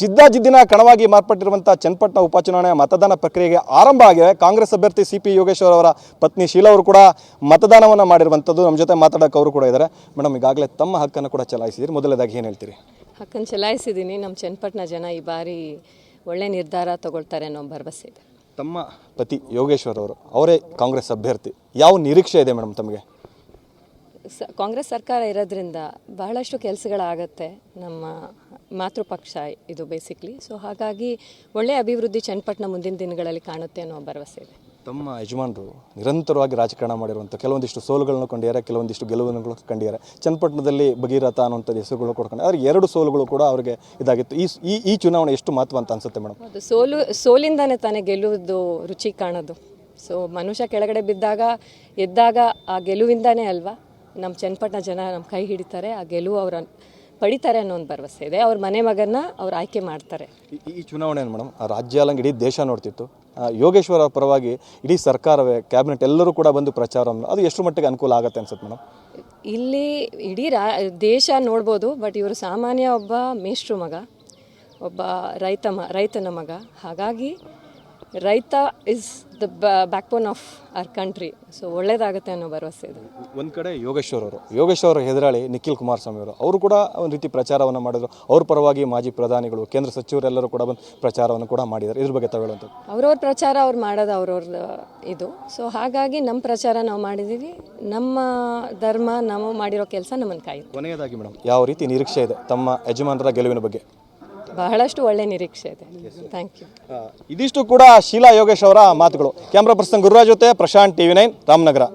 ಜಿದ್ದಾಜಿದ್ದಿನ ಕಣವಾಗಿ ಮಾರ್ಪಟ್ಟಿರುವಂಥ ಚನ್ನಪಟ್ಟಣ ಉಪಚುನಾವಣೆ ಮತದಾನ ಪ್ರಕ್ರಿಯೆಗೆ ಆರಂಭ ಆಗಿದೆ. ಕಾಂಗ್ರೆಸ್ ಅಭ್ಯರ್ಥಿ ಸಿ ಪಿ ಯೋಗೇಶ್ವರ್ ಅವರ ಪತ್ನಿ ಶೀಲಾ ಅವರು ಕೂಡ ಮತದಾನವನ್ನು ಮಾಡಿರುವಂಥದ್ದು ನಮ್ಮ ಜೊತೆ ಮಾತಾಡೋಕೆ ಅವರು ಕೂಡ ಇದ್ದಾರೆ. ಮೇಡಮ್ ಈಗಾಗಲೇ ತಮ್ಮ ಹಕ್ಕನ್ನು ಕೂಡ ಚಲಾಯಿಸಿದ್ದೀರಿ. ಮೊದಲನೇದಾಗಿ ಏನು ಹೇಳ್ತೀರಿ? ಹಕ್ಕನ್ನು ಚಲಾಯಿಸಿದ್ದೀನಿ. ನಮ್ಮ ಚನ್ನಪಟ್ಟಣ ಜನ ಈ ಬಾರಿ ಒಳ್ಳೆ ನಿರ್ಧಾರ ತಗೊಳ್ತಾರೆ ಅನ್ನೋ ಭರವಸೆ ಇದೆ. ತಮ್ಮ ಪತಿ ಯೋಗೇಶ್ವರ್ ಅವರು ಅವರೇ ಕಾಂಗ್ರೆಸ್ ಅಭ್ಯರ್ಥಿ. ಯಾವ ನಿರೀಕ್ಷೆ ಇದೆ ಮೇಡಮ್ ತಮಗೆ? ಸ ಕಾಂಗ್ರೆಸ್ ಸರ್ಕಾರ ಇರೋದ್ರಿಂದ ಬಹಳಷ್ಟು ಕೆಲಸಗಳಾಗತ್ತೆ. ನಮ್ಮ ಮಾತೃಪಕ್ಷ ಇದು ಬೇಸಿಕ್ಲಿ ಸೊ ಹಾಗಾಗಿ ಒಳ್ಳೆಯ ಅಭಿವೃದ್ಧಿ ಚನ್ನಪಟ್ಟಣ ಮುಂದಿನ ದಿನಗಳಲ್ಲಿ ಕಾಣುತ್ತೆ ಅನ್ನೋ ಭರವಸೆ ಇದೆ. ತಮ್ಮ ಯಜಮಾನರು ನಿರಂತರವಾಗಿ ರಾಜಕಾರಣ ಮಾಡಿರುವಂಥ ಕೆಲವೊಂದಿಷ್ಟು ಸೋಲುಗಳನ್ನು ಕಂಡಿದ್ದಾರೆ ಕೆಲವೊಂದಿಷ್ಟು ಗೆಲುವುಗಳು ಕಂಡಿದ್ದಾರೆ. ಚನ್ನಪಟ್ಟಣದಲ್ಲಿ ಭಗೀರಥ ಅನ್ನುವಂಥದ್ದು ಹೆಸರುಗಳು ಕೊಡ್ಕೊಂಡು ಅವ್ರಿಗೆ ಎರಡು ಸೋಲುಗಳು ಕೂಡ ಅವರಿಗೆ ಇದಾಗಿತ್ತು. ಈ ಈ ಈ ಚುನಾವಣೆ ಎಷ್ಟು ಮಹತ್ವ ಅಂತ ಅನ್ಸುತ್ತೆ ಮೇಡಮ್? ಅದು ಸೋಲು ಸೋಲಿಂದಾನೇ ತಾನೇ ಗೆಲ್ಲುವುದು ರುಚಿ ಕಾಣೋದು. ಸೊ ಮನುಷ್ಯ ಕೆಳಗಡೆ ಬಿದ್ದಾಗ ಎದ್ದಾಗ ಆ ಗೆಲುವಿಂದಾನೇ ಅಲ್ವಾ? ನಮ್ಮ ಚನ್ನಪಟ್ಟಣ ಜನ ನಮ್ಮ ಕೈ ಹಿಡಿತಾರೆ ಆ ಗೆಲುವು ಅವರ ಪಡಿತಾರೆ ಅನ್ನೋ ಒಂದು ಭರವಸೆ ಇದೆ. ಅವ್ರ ಮನೆ ಮಗನ ಅವ್ರು ಆಯ್ಕೆ ಮಾಡ್ತಾರೆ. ಈ- ಚುನಾವಣೆ ಮೇಡಮ್? ರಾಜ್ಯ ಅಲ್ಲಂಗೆ ಇಡೀ ದೇಶ ನೋಡ್ತಿತ್ತು. ಯೋಗೇಶ್ವರ ಪರವಾಗಿ ಇಡೀ ಸರ್ಕಾರವೇ ಕ್ಯಾಬಿನೆಟ್ ಎಲ್ಲರೂ ಕೂಡ ಬಂದು ಪ್ರಚಾರ ಅದು ಎಷ್ಟು ಮಟ್ಟಿಗೆ ಅನುಕೂಲ ಆಗುತ್ತೆ ಅನ್ಸುತ್ತೆ ಮೇಡಮ್? ಇಲ್ಲಿ ಇಡೀ ರಾ ದೇಶ ನೋಡ್ಬೋದು ಬಟ್ ಇವರು ಸಾಮಾನ್ಯ ಒಬ್ಬ ಮೇಷ್ಟ್ರು ಮಗ ಒಬ್ಬ ರೈತ ಮ ರೈತನ ಮಗ. ಹಾಗಾಗಿ ರೈತ is the backbone of our country so ಒಳ್ಳೇದಾಗುತ್ತೆ ಅನ್ನೋ ಭರವಸೆ ಇದೆ. ಒಂದು ಕಡೆ ಯೋಗೇಶ್ವರ್ ಅವರು ಯೋಗೇಶ್ವರ್ ಅವರ ಹೆದರಾಳಿ ನಿಖಿಲ್ ಕುಮಾರಸ್ವಾಮಿ ಅವರು ಅವರು ಕೂಡ ಒಂದು ರೀತಿ ಪ್ರಚಾರವನ್ನು ಮಾಡಿದ್ರು. ಅವ್ರ ಪರವಾಗಿ ಮಾಜಿ ಪ್ರಧಾನಿಗಳು ಕೇಂದ್ರ ಸಚಿವರೆಲ್ಲರೂ ಕೂಡ ಬಂದು ಪ್ರಚಾರವನ್ನು ಕೂಡ ಮಾಡಿದ್ದಾರೆ ಇದ್ರ ಬಗ್ಗೆ ತಗೊಳ್ಳೋದು ಹೇಳುವಂಥದ್ದು? ಅವ್ರವ್ರ ಪ್ರಚಾರ ಅವ್ರು ಮಾಡೋದು ಅವ್ರವ್ರ ಇದು. ಸೊ ಹಾಗಾಗಿ ನಮ್ಮ ಪ್ರಚಾರ ನಾವು ಮಾಡಿದ್ದೀವಿ ನಮ್ಮ ಧರ್ಮ ನಾವು ಮಾಡಿರೋ ಕೆಲಸ ನಮ್ಮನ್ನು ಕಾಯಿ ಕೊನೆಯದಾಗಿ ಮೇಡಮ್ ಯಾವ ರೀತಿ ನಿರೀಕ್ಷೆ ಇದೆ ತಮ್ಮ ಯಜಮಾನರ ಗೆಲುವಿನ ಬಗ್ಗೆ? ಬಹಳಷ್ಟು ಒಳ್ಳೆ ನಿರೀಕ್ಷೆ ಇದೆ. ಥ್ಯಾಂಕ್ ಯು ಇದಿಷ್ಟು ಕೂಡ ಶೀಲಾ ಯೋಗೇಶ್ ಅವರ ಮಾತುಗಳು. ಕ್ಯಾಮ್ರಾ ಪರ್ಸನ್ ಗುರುರಾಜ್ ಜೊತೆ ಪ್ರಶಾಂತ್ ಟಿವಿ ನೈನ್ ರಾಮನಗರ.